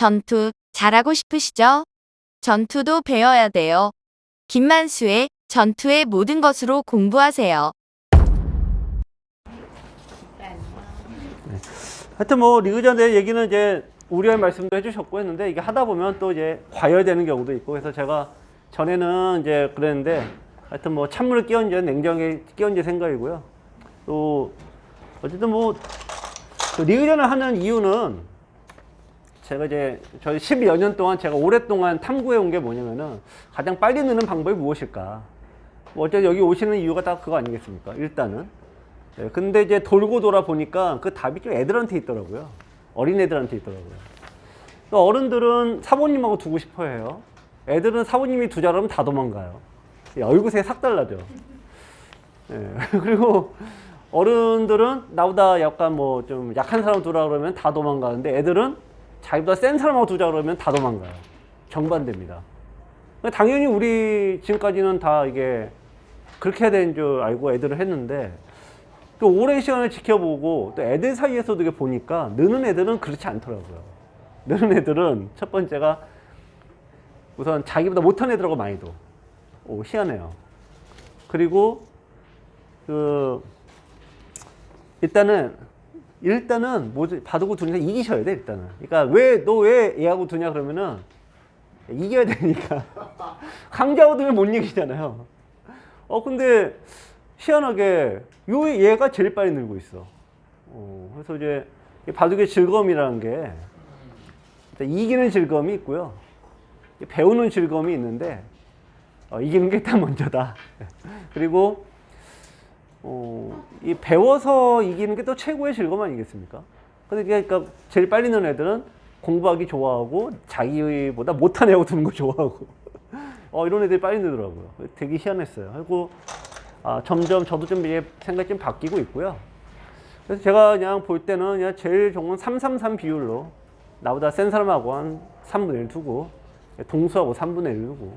전투 잘하고 싶으시죠? 전투도 배워야 돼요. 김만수의 전투의 모든 것으로 공부하세요. 하여튼 뭐 리그전에 대한 얘기는 이제 우려의 말씀도 해주셨고 했는데 이게 하다 보면 또 이제 과열되는 경우도 있고 그래서 제가 전에는 이제 그랬는데 하여튼 뭐 찬물을 끼얹은 냉정에 끼얹은 생각이고요. 또 어쨌든 뭐또 리그전을 하는 이유는 제가 이제 저희 12여 년 동안 제가 오랫동안 탐구해 온 게 뭐냐면은 가장 빨리 느는 방법이 무엇일까? 뭐 어쨌든 여기 오시는 이유가 딱 그거 아니겠습니까? 일단은. 네, 근데 이제 돌고 돌아 보니까 그 답이 좀 애들한테 있더라고요. 어린애들한테 있더라고요. 또 어른들은 사모님하고 두고 싶어 해요. 애들은 사모님이 두자 그러면 다 도망가요. 이 얼굴색이 싹 달라져. 예, 그리고 어른들은 나보다 약간 뭐 좀 약한 사람 두라 그러면 다 도망가는데 애들은 자기보다 센 사람하고 두자 그러면 다 도망가요. 정반대입니다. 당연히 우리 지금까지는 다 이게 그렇게 해야 되는 줄 알고 애들을 했는데 또 오랜 시간을 지켜보고 또 애들 사이에서도 이게 보니까 느는 애들은 그렇지 않더라고요. 느는 애들은 첫 번째가 우선 자기보다 못한 애들하고 많이 둬. 오, 희한해요. 그리고 그 일단은 일단은 뭐지 바둑을 두니까 이기셔야 돼 일단은. 그러니까 왜 너 왜 얘하고 두냐 그러면은 이겨야 되니까 강자하고 두면 못 이기잖아요. 어 근데 희한하게 요 얘가 제일 빨리 늘고 있어. 어, 그래서 이제 이 바둑의 즐거움이라는 게 이기는 즐거움이 있고요. 이 배우는 즐거움이 있는데 어, 이기는 게 일단 먼저다. 그리고 어, 이 배워서 이기는 게 또 최고의 즐거움 아니겠습니까? 근데 그러니까 제일 빨리 는 애들은 공부하기 좋아하고 자기보다 못한 애하고 두는 거 좋아하고 어, 이런 애들이 빨리 늘더라고요. 되게 희한했어요. 그리고 아, 점점 저도 좀 이제 생각이 좀 바뀌고 있고요. 그래서 제가 그냥 볼 때는 그냥 제일 좋은 건333 비율로 나보다 센 사람하고 한 3분의 1 두고 동수하고 3분의 1 두고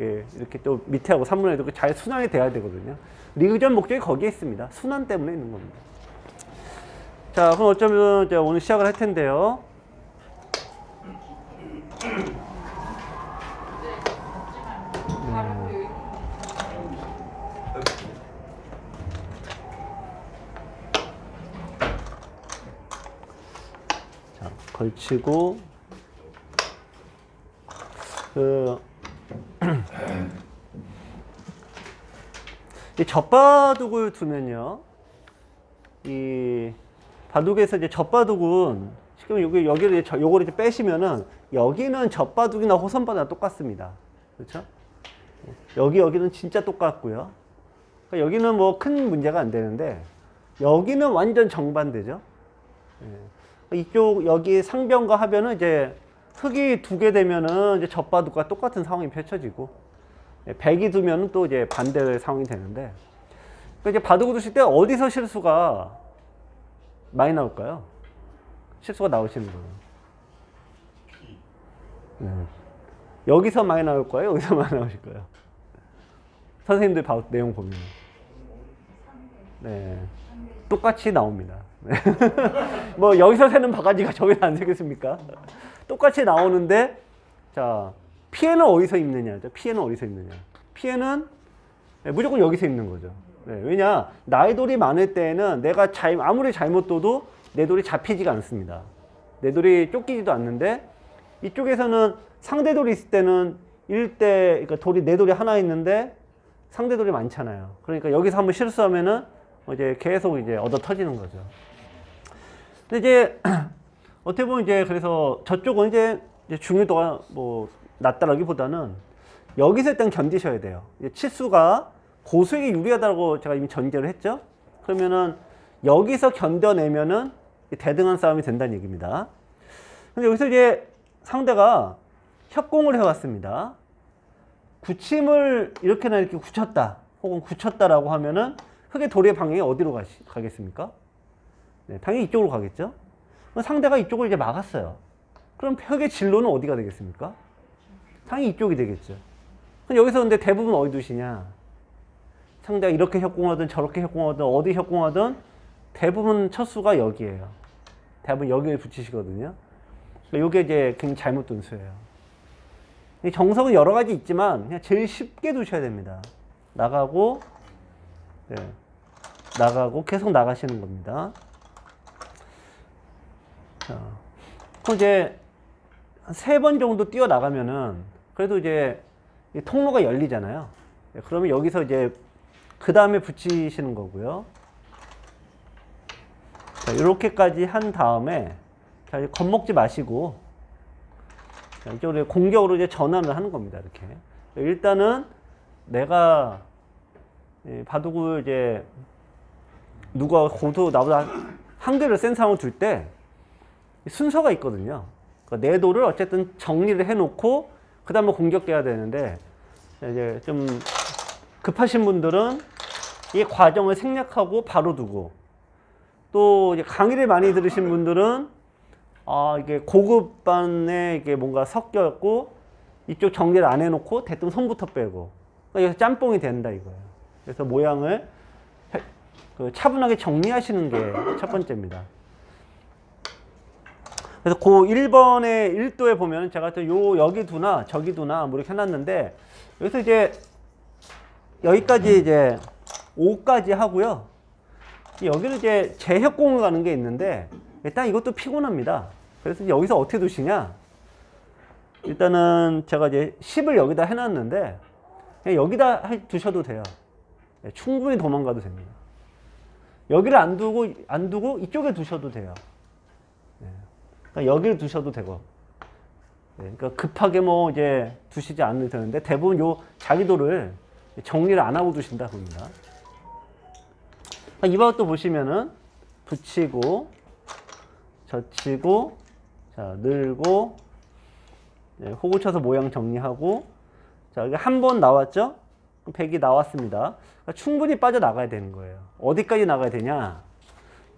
예, 이렇게 또 밑에하고 3분의 1 두고 잘 순환이 돼야 되거든요. 리그전 목적이 거기에 있습니다. 순환 때문에 있는 겁니다. 자, 그럼 어쩌면 이제 오늘 시작을 할 텐데요. 자, 걸치고 그 이 젖바둑을 두면요. 이 바둑에서 이제 젖바둑은 지금 여기 여기를 이제 저- 요거를 이제 빼시면은 여기는 젖바둑이나 호선바둑이나 똑같습니다. 그렇죠? 여기 여기는 진짜 똑같고요. 그러니까 여기는 뭐 큰 문제가 안 되는데 여기는 완전 정반대죠. 예. 이쪽 여기 상변과 하변은 이제 흙이 두 개 되면은 이제 젖바둑과 똑같은 상황이 펼쳐지고 예, 백이 두면은 또 이제 반대의 상황이 되는데 그러니까 이제 바둑을 두실 때 어디서 실수가 많이 나올까요? 실수가 나오시는 거예요. 네. 여기서 많이 나올 거예요? 여기서 많이 나오실 거예요? 선생님들 바, 내용 보면. 네. 똑같이 나옵니다. 네. 뭐 여기서 새는 바가지가 저기서 안 새겠습니까? 똑같이 나오는데 자 피해는 어디서 입느냐죠. 피해는 어디서 입느냐. 피해는 네, 무조건 여기서 입는 거죠. 네, 왜냐 나의 돌이 많을 때는 내가 잘, 아무리 잘못 둬도 내 돌이 잡히지가 않습니다. 내 돌이 쫓기지도 않는데 이쪽에서는 상대 돌이 있을 때는 일대 그러니까 돌이 내 돌이 하나 있는데 상대 돌이 많잖아요. 그러니까 여기서 한번 실수하면은 뭐 이제 계속 이제 얻어 터지는 거죠. 근데 이제 어떻게 보면 이제 그래서 저쪽은 이제 중요도가 뭐 낮다라기보다는 여기서 일단 견디셔야 돼요. 치수가 고수에게 유리하다고 제가 이미 전제를 했죠. 그러면은 여기서 견뎌내면은 대등한 싸움이 된다는 얘기입니다. 근데 여기서 이제 상대가 협공을 해왔습니다. 굳힘을 이렇게나 이렇게 굳혔다, 혹은 굳혔다라고 하면은 흙의 도리의 방향이 어디로 가시, 가겠습니까? 네, 당연히 이쪽으로 가겠죠. 상대가 이쪽을 이제 막았어요. 그럼 흙의 진로는 어디가 되겠습니까? 당연히 이쪽이 되겠죠. 그럼 여기서 근데 대부분 어디 두시냐? 상대가 이렇게 협공하든 저렇게 협공하든 어디 협공하든 대부분 첫 수가 여기에요. 대부분 여기에 붙이시거든요. 이게 이제 굉장히 잘못 둔 수예요. 이 정석은 여러 가지 있지만 그냥 제일 쉽게 두셔야 됩니다. 나가고 네. 나가고 계속 나가시는 겁니다. 자, 그럼 이제 세 번 정도 뛰어 나가면은 그래도 이제 이 통로가 열리잖아요. 네, 그러면 여기서 이제 그 다음에 붙이시는 거고요. 자, 이렇게까지 한 다음에 자, 이제 겁먹지 마시고 자, 이쪽으로 공격으로 이제 전환을 하는 겁니다. 이렇게 일단은 내가 이 바둑을 이제 누가 고도 나보다 한 개를 센 사람을 둘 때 순서가 있거든요. 그러니까 내 도를 어쨌든 정리를 해놓고 그 다음에 공격해야 되는데 이제 좀 급하신 분들은 이 과정을 생략하고 바로 두고 또 강의를 많이 들으신 분들은 아 이게 고급반에 이게 뭔가 섞였고 이쪽 정리를 안 해놓고 대뜸 손부터 빼고 그러니까 여기서 짬뽕이 된다 이거예요. 그래서 모양을 해- 그 차분하게 정리하시는 게 첫 번째입니다. 그래서 그 1번의 1도에 보면 제가 또 요 여기 두나 저기 두나 뭐 이렇게 해놨는데 여기서 이제 여기까지 이제 5까지 하고요. 여기를 이제 재협공을 가는 게 있는데 일단 이것도 피곤합니다. 그래서 여기서 어떻게 두시냐? 일단은 제가 이제 10을 여기다 해놨는데 여기다 해- 두셔도 돼요. 네, 충분히 도망가도 됩니다. 여기를 안 두고 안 두고 이쪽에 두셔도 돼요. 네. 그러니까 여기를 두셔도 되고. 네, 그러니까 급하게 뭐 이제 두시지 않으면 되는데 대부분 요 자기도를 정리를 안 하고 두신다 봅니다. 이 방도 보시면은 붙이고 젖히고 자 늘고 네, 호구 쳐서 모양 정리하고 자 여기 한 번 나왔죠? 그럼 100이 나왔습니다. 그러니까 충분히 빠져 나가야 되는 거예요. 어디까지 나가야 되냐?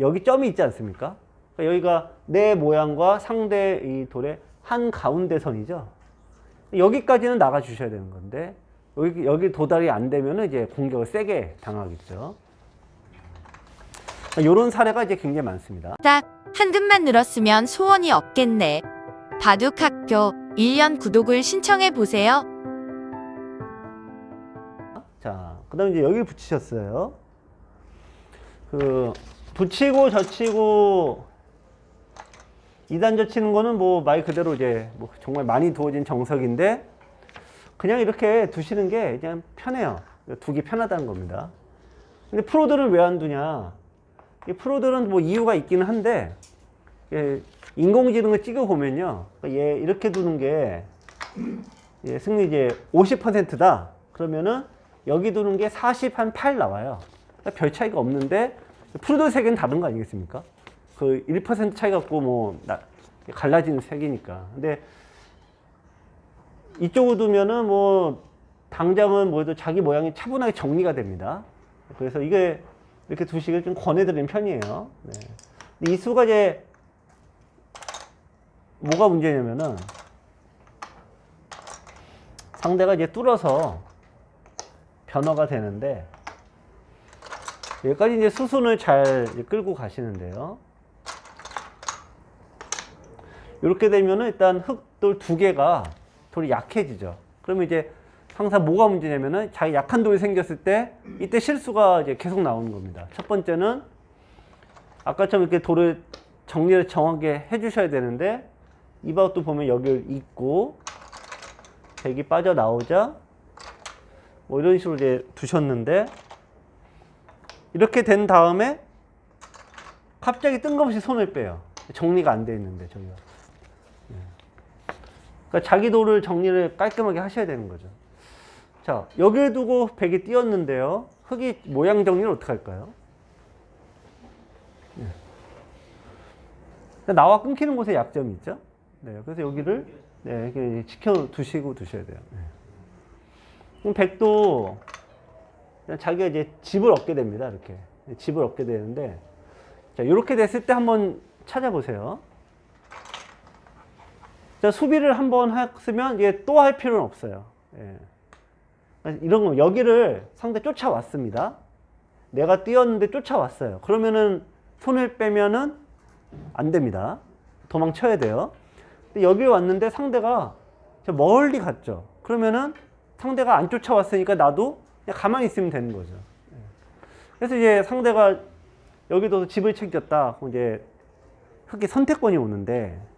여기 점이 있지 않습니까? 그러니까 여기가 내 모양과 상대 이 돌의 한 가운데 선이죠. 여기까지는 나가 주셔야 되는 건데 여기 여기 도달이 안 되면은 이제 공격을 세게 당하겠죠. 이런 사례가 이제 굉장히 많습니다. 딱한 듭만 늘었으면 소원이 없겠네. 바둑학교 1년 구독을 신청해 보세요. 자, 그다음 이제 여기 붙이셨어요. 그 붙이고 젖히고 이단 젖히는 거는 뭐 말 그대로 이제 뭐 정말 많이 두어진 정석인데 그냥 이렇게 두시는 게 그냥 편해요. 두기 편하다는 겁니다. 근데 프로들은 왜 안 두냐? 이 프로들은 뭐 이유가 있기는 한데 예, 인공지능을 찍어 보면요, 얘 이렇게 두는 게 예, 승리 이제 50%다. 그러면은 여기 두는 게 40, 한 8 나와요. 그러니까 별 차이가 없는데 프로들 색은 다른 거 아니겠습니까? 그 1% 차이 갖고 뭐 나- 갈라지는 색이니까. 근데 이쪽으로 두면은 뭐 당장은 뭐래도 자기 모양이 차분하게 정리가 됩니다. 그래서 이게 이렇게 두시길 좀 권해드리는 편이에요. 네. 이 수가 이제 뭐가 문제냐면은 상대가 이제 뚫어서 변화가 되는데 여기까지 이제 수순을 잘 끌고 가시는데요. 이렇게 되면은 일단 흙돌 두 개가 돌이 약해지죠. 그러면 이제 항상 뭐가 문제냐면은 자기 약한 돌이 생겼을 때 이때 실수가 이제 계속 나오는 겁니다. 첫 번째는 아까처럼 이렇게 돌을 정리를 정확하게 해주셔야 되는데 이바웃도 보면 여기를 잇고 백이 빠져나오자 뭐 이런 식으로 이제 두셨는데 이렇게 된 다음에 갑자기 뜬금없이 손을 빼요. 정리가 안 돼 있는데 저기가. 네. 그러니까 자기 돌을 정리를 깔끔하게 하셔야 되는 거죠. 자 여기에 두고 백이 띄었는데요. 흙이 모양 정리를 어떻게 할까요? 네. 나와 끊기는 곳에 약점이 있죠. 네, 그래서 여기를 네, 지켜 두시고 두셔야 돼요. 네. 그럼 백도 자기가 이제 집을 얻게 됩니다. 이렇게 집을 얻게 되는데 자 이렇게 됐을 때 한번 찾아보세요. 자 수비를 한번 했으면 이게 또할 필요는 없어요. 예. 이런 거 여기를 상대 쫓아왔습니다. 내가 뛰었는데 쫓아왔어요. 그러면은 손을 빼면은 안 됩니다. 도망쳐야 돼요. 근데 여기 왔는데 상대가 저 멀리 갔죠. 그러면은 상대가 안 쫓아왔으니까 나도 그냥 가만히 있으면 되는 거죠. 예. 그래서 이제 상대가 여기도 집을 챙겼다. 이제 흑의 선택권이 오는데 자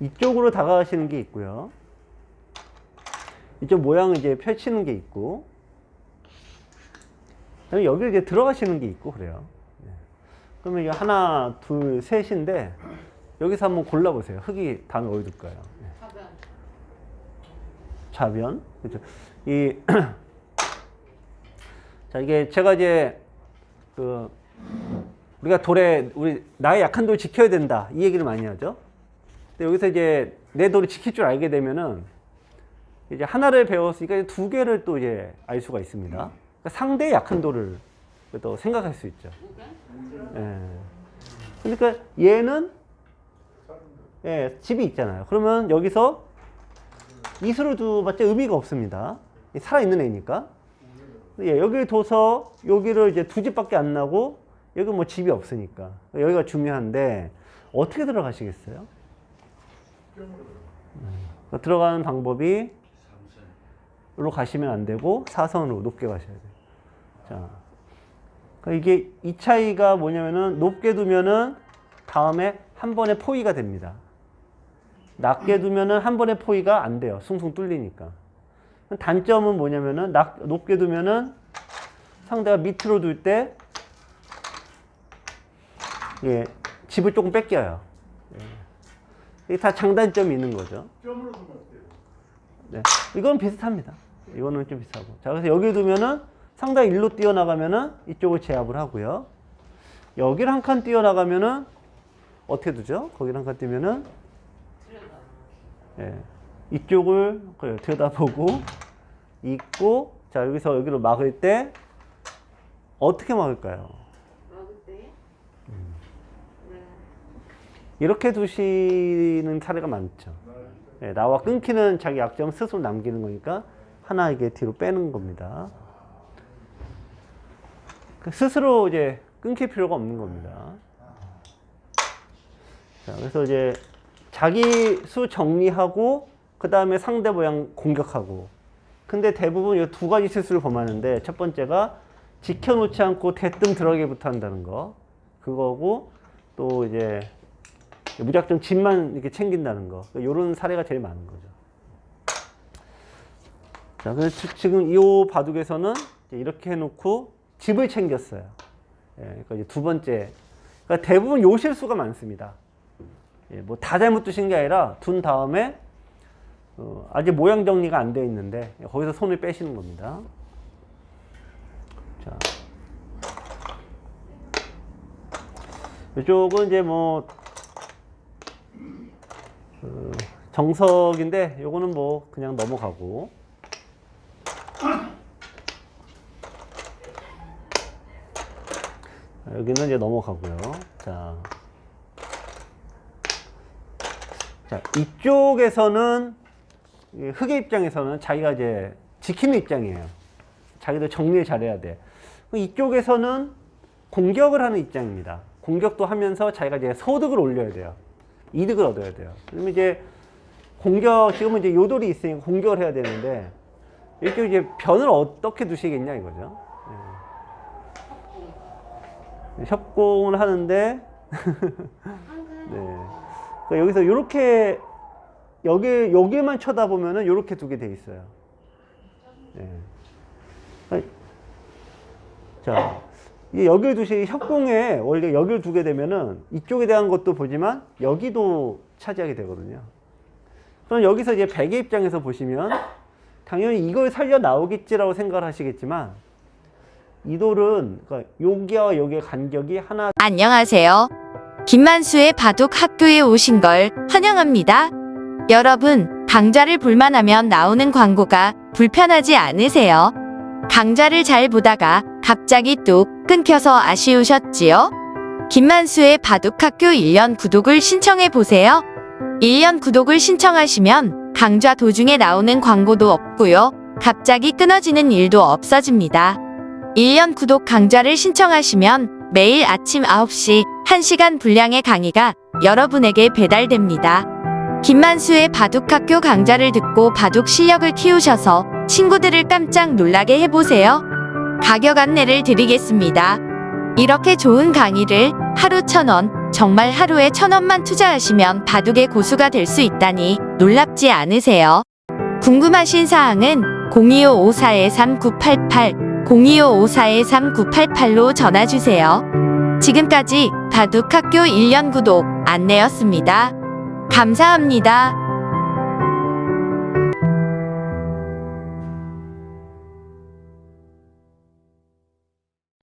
이쪽으로 다가가시는 게 있고요. 이쪽 모양을 이제 펼치는 게 있고 그다음에 여기 이제 들어가시는 게 있고 그래요. 네. 그러면 이게 하나, 둘, 셋인데 여기서 한번 골라보세요. 흙이 다음에 어디 둘까요? 네. 좌변. 그렇죠. 이, 자, 이게 제가 이제 그 우리가 돌에 우리 나의 약한 돌 지켜야 된다 이 얘기를 많이 하죠. 근데 여기서 이제 내 돌을 지킬 줄 알게 되면은 이제 하나를 배웠으니까 이제 두 개를 또 이제 알 수가 있습니다. 그러니까 상대의 약한 돌을 또 생각할 수 있죠. 예. 그러니까 얘는 예, 집이 있잖아요. 그러면 여기서 이수를 두봤자 의미가 없습니다. 살아있는 애니까. 예, 여기를 둬서 여기를 이제 두 집밖에 안 나고 여기 뭐 집이 없으니까 여기가 중요한데 어떻게 들어가시겠어요? 음, 들어가는 방법이 로 가시면 안 되고 사선으로 높게 가셔야 돼요. 자, 그러니까 이게 이 차이가 뭐냐면은 높게 두면은 다음에 한 번에 포위가 됩니다. 낮게 두면은 한 번에 포위가 안 돼요. 숭숭 뚫리니까. 단점은 뭐냐면은 낮, 높게 두면은 상대가 밑으로 둘 때 예, 집을 조금 뺏겨요. 예. 이게 다 장단점이 있는 거죠. 점으로 두면 어때요? 네. 이건 비슷합니다. 이거는 좀 비슷하고. 자, 그래서 여기 두면은 상당히 일로 뛰어나가면은 이쪽을 제압을 하고요. 여기를 한 칸 뛰어나가면은 어떻게 두죠? 거기를 한 칸 뛰면은 예. 이쪽을. 들여다보고 있고 자, 여기서 여기로 막을 때 어떻게 막을까요? 먹을 때? 네. 이렇게 두시는 사례가 많죠. 예, 나와 끊기는 자기 약점 스스로 남기는 거니까 하나 이게 뒤로 빼는 겁니다. 그 스스로 이제 끊길 필요가 없는 겁니다. 자, 그래서 이제 자기 수 정리하고 그 다음에 상대 모양 공격하고. 근데 대부분 이 두 가지 실수를 범하는데 첫 번째가 지켜놓지 않고 대뜸 들어가기부터 한다는 거. 그거고 또 이제 무작정 집만 이렇게 챙긴다는 거. 이런 사례가 제일 많은 거죠. 자, 그래서 지- 지금 이 바둑에서는 이렇게 해놓고 집을 챙겼어요. 예, 그러니까 이제 두 번째. 그러니까 대부분 요 실수가 많습니다. 예, 뭐다 잘못 두신 게 아니라 둔 다음에 어, 아직 모양 정리가 안돼 있는데 거기서 손을 빼시는 겁니다. 자. 이쪽은 이제 뭐 그 정석인데 요거는 뭐 그냥 넘어가고 자, 여기는 이제 넘어가고요. 자, 자 이쪽에서는 이 흑의 입장에서는 자기가 이제 지키는 입장이에요. 자기도 정리를 잘해야 돼. 이쪽에서는 공격을 하는 입장입니다. 공격도 하면서 자기가 이제 소득을 올려야 돼요. 이득을 얻어야 돼요. 그러면 이제 공격, 지금은 이제 요돌이 있으니까 공격을 해야 되는데, 이렇게 이제 변을 어떻게 두시겠냐 이거죠. 예. 협공을 하는데, 네. 그러니까 여기서 이렇게, 여기, 여기만 쳐다보면은 이렇게 두게 돼 있어요. 네. 자, 이 여기를 두시 협공에 원래 여기를 두게 되면은 이쪽에 대한 것도 보지만 여기도 차지하게 되거든요. 그럼 여기서 이제 백의 입장에서 보시면 당연히 이걸 살려 나오겠지라고 생각을 하시겠지만 이 돌은 그러니까 여기와 여기의 간격이 하나 안녕하세요. 김만수의 바둑 학교에 오신 걸 환영합니다. 여러분, 강좌를 볼만 하면 나오는 광고가 불편하지 않으세요? 강좌를 잘 보다가 갑자기 뚝 끊겨서 아쉬우셨지요? 김만수의 바둑학교 1년 구독을 신청해 보세요. 1년 구독을 신청하시면 강좌 도중에 나오는 광고도 없고요. 갑자기 끊어지는 일도 없어집니다. 1년 구독 강좌를 신청하시면 매일 아침 9시 1시간 분량의 강의가 여러분에게 배달됩니다. 김만수의 바둑학교 강좌를 듣고 바둑 실력을 키우셔서 친구들을 깜짝 놀라게 해보세요. 가격 안내를 드리겠습니다. 이렇게 좋은 강의를 하루 천 원, 정말 하루에 천 원만 투자하시면 바둑의 고수가 될 수 있다니 놀랍지 않으세요? 궁금하신 사항은 025-54-3988, 025-54-3988로 전화주세요. 지금까지 바둑학교 1년 구독 안내였습니다. 감사합니다.